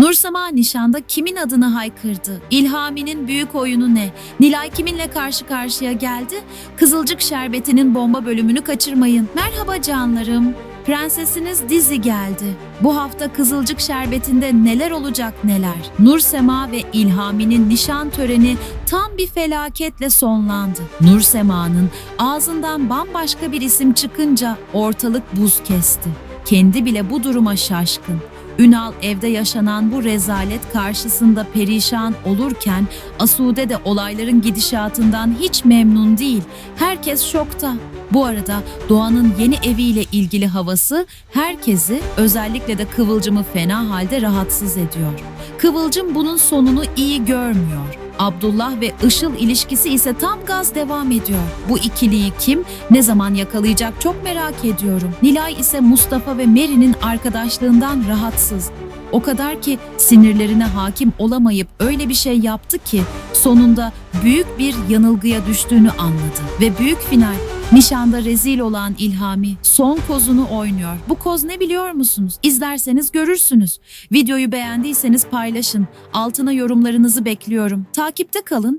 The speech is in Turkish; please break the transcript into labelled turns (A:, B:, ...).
A: Nursema nişanda kimin adını haykırdı? İlhami'nin büyük oyunu ne? Nilay kiminle karşı karşıya geldi? Kızılcık Şerbeti'nin bomba bölümünü kaçırmayın. Merhaba canlarım. Prensesiniz Dizi geldi. Bu hafta Kızılcık Şerbeti'nde neler olacak neler. Nursema ve İlhami'nin nişan töreni tam bir felaketle sonlandı. Nursema'nın ağzından bambaşka bir isim çıkınca ortalık buz kesti. Kendi bile bu duruma şaşkın. Ünal evde yaşanan bu rezalet karşısında perişan olurken Asude de olayların gidişatından hiç memnun değil. Herkes şokta. Bu arada Doğan'ın yeni eviyle ilgili havası herkesi özellikle de Kıvılcım'ı fena halde rahatsız ediyor. Kıvılcım bunun sonunu iyi görmüyor. Abdullah ve Işıl ilişkisi ise tam gaz devam ediyor. Bu ikiliyi kim ne zaman yakalayacak çok merak ediyorum. Nilay ise Mustafa ve Meri'nin arkadaşlığından rahatsız. O kadar ki sinirlerine hakim olamayıp öyle bir şey yaptı ki sonunda büyük bir yanılgıya düştüğünü anladı. Ve büyük final Nişanda rezil olan İlhami son kozunu oynuyor. Bu koz ne biliyor musunuz? İzlerseniz görürsünüz. Videoyu beğendiyseniz paylaşın. Altına yorumlarınızı bekliyorum. Takipte kalın.